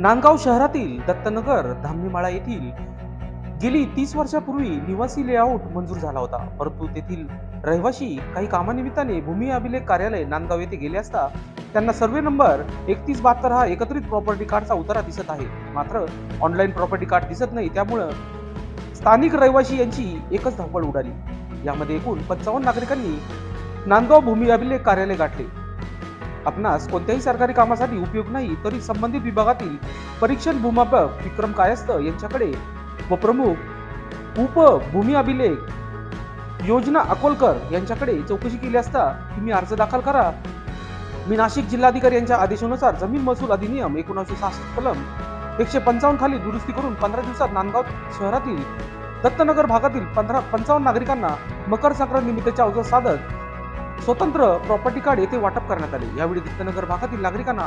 नांदगाव शहरातील दत्तनगर धामणीमाळा येथील गेली तीस वर्षापूर्वी निवासी लेआउट मंजूर झाला होता. परंतु तेथील रहिवाशी काही कामानिमित्ताने भूमी अभिलेख कार्यालय नांदगाव येथे गेले असता त्यांना सर्वे नंबर एकतीस बहात्तर हा एकत्रित प्रॉपर्टी कार्डचा उतारा दिसत आहे. मात्र ऑनलाईन प्रॉपर्टी कार्ड दिसत नाही त्यामुळं स्थानिक रहिवाशी यांची एकच धावपळ उडाली. यामध्ये एकूण पंचावन्न नागरिकांनी नांदगाव भूमी अभिलेख कार्यालय गाठले. आपणास कोणत्याही सरकारी कामासाठी उपयोग नाही तरी संबंधित विभागातील परीक्षण भूमापक विक्रम कायस्थ यांच्याकडे व प्रमुख उप भूमी अभिलेख योजना अकोलकर यांच्याकडे चौकशी केली असता तुम्ही अर्ज दाखल करा. मी नाशिक जिल्हाधिकारी यांच्या आदेशानुसार जमीन महसूल अधिनियम एकोणीसशे सहासष्ट कलम एकशे पंचावन्न खाली दुरुस्ती करून पंधरा दिवसात नांदगाव शहरातील दत्तनगर भागातील पंधरा पंचावन्न नागरिकांना मकर संक्रांत निमित्तच्या अवजड साधत स्वतंत्र प्रॉपर्टी कार्ड येथे वाटप करण्यात आले. यावेळी दत्तनगर भागातील नागरिकांना